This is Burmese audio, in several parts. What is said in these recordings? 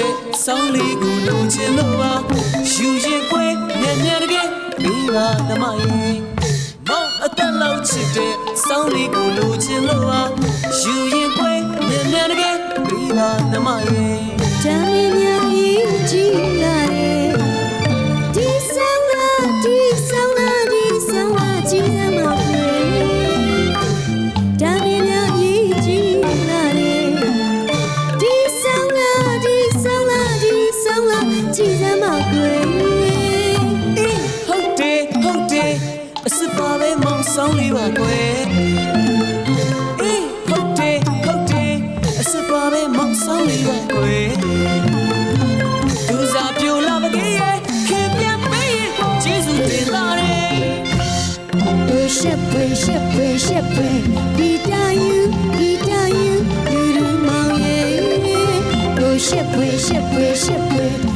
တဲ့ဆောင်းလေးကိုလိုချင်လို့ပါယူရင်ခွဲညံ့ညံ့တကယ်မိပါသမိုင်းမောင်အသက်လောက်ချစ်တဲ့ဆောင်းလေးကိုလိုချင်လို့ပါယူရင်ခွဲညံ့ညံ့တကယ်မိပါသမိုင်းတမ်းမြင်များကြီး ဆောင်းလေးပါကွယ်သူစားပြိုလာပကေးရဲ့ခင်ပြန်ပေးရင်ကျေးဇူးတင်လာတယ် Worship, worship, worship, guitar you, guitar you, you do my Worship, worship, worship, guitar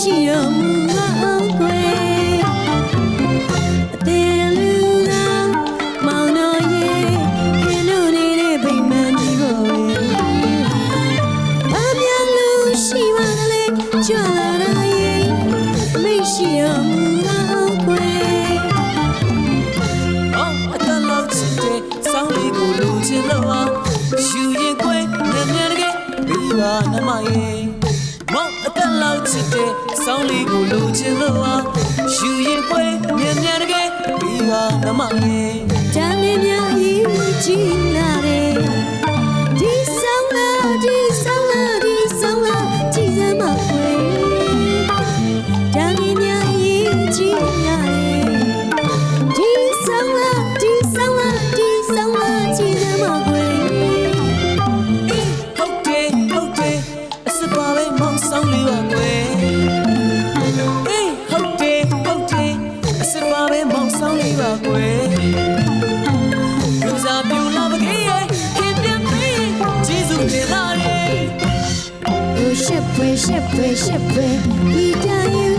အမေရှိတော်မူ မောင်အတန်လောက်ချစ်တဲ့ဆောင်းလေးကိုလိုချင်လို့ပါယူရင်ခွဲညံ့ညံ့တကယ်ပြီးပါနမရဲ့တမ်းမြင်များကြီးကြည်လာ ဂျေဇုတင်လာတယ် Worship, worship, worship, we die